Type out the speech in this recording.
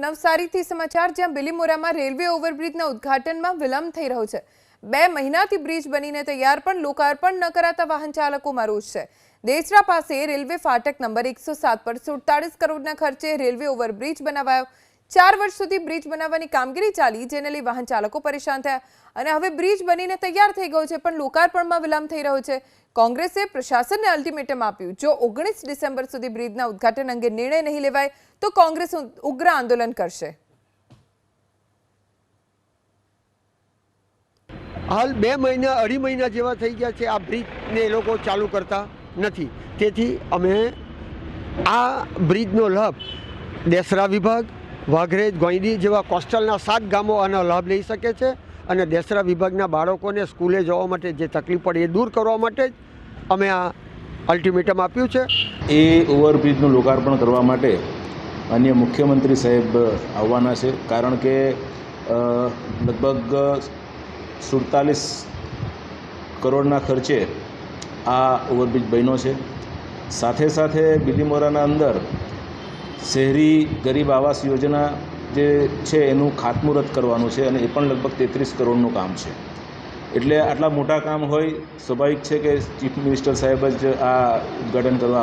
નવસારીથી સમાચાર, જ્યાં બિલીમોરામાં રેલવે ઓવરબ્રિજના ઉદ્ઘાટનમાં વિલંબ થઈ રહ્યો છે. બે મહિનાથી બ્રિજ બનીને તૈયાર પણ, લોકાર્પણ ન કરાતા વાહન ચાલકોમાં રોષ છે. દેસરા પાસે રેલવે ફાટક નંબર એકસો સાત પર સુડતાળીસ કરોડના ખર્ચે રેલવે ઓવરબ્રિજ બનાવાયો. ચાર વર્ષ સુધી બ્રિજ બનાવવાની કામગીરી ચાલી, જેને લઈ વાહન ચાલકો પરેશાન થયા. અને હવે બ્રિજ બનીને તૈયાર થઈ ગયો છે, પણ લોકાર્પણમાં વિલંબ થઈ રહ્યો છે. કોંગ્રેસે પ્રશાસનને અલ્ટિમેટમ આપ્યું. જો ઓગણીસ ડિસેમ્બર સુધી બ્રિજના ઉદ્ઘાટન અંગે નિર્ણય નહીં લેવાય, તો કોંગ્રેસ ઉગ્ર આંદોલન કરશે. હાલ બે મહિના, અઢી મહિના જેવા થઈ ગયા છે આ બ્રિજને એ લોકો ચાલુ કરતા નથી. તેથી અમે આ બ્રિજનો લાભ દેસરા વિભાગ વાઘરેજ ગોંયડી જેવા કોસ્ટલના સાત ગામો આનો લાભ લઈ શકે છે અને દેસરા વિભાગના બાળકોને સ્કૂલે જવા માટે જે તકલીફ પડે એ દૂર કરવા માટે જ અમે આ અલ્ટિમેટમ આપ્યું છે. એ ઓવરબ્રિજનું લોકાર્પણ કરવા માટે અન્ય મુખ્યમંત્રી સાહેબ આવવાના છે, કારણ કે લગભગ સુડતાલીસ કરોડના ખર્ચે આ ઓવરબ્રિજ બન્યો છે. સાથે સાથે બિલીમોરાના અંદર શહેરી ગરીબ આવાસ યોજના જે છે એનું ખાતમુહૂર્ત કરવાનું છે અને એ પણ લગભગ તેત્રીસ કરોડનું કામ છે. એટલે આટલા મોટા કામ હોય, સ્વાભાવિક છે કે ચીફ મિનિસ્ટર સાહેબ જ આ ઉદ્ઘાટન કરવા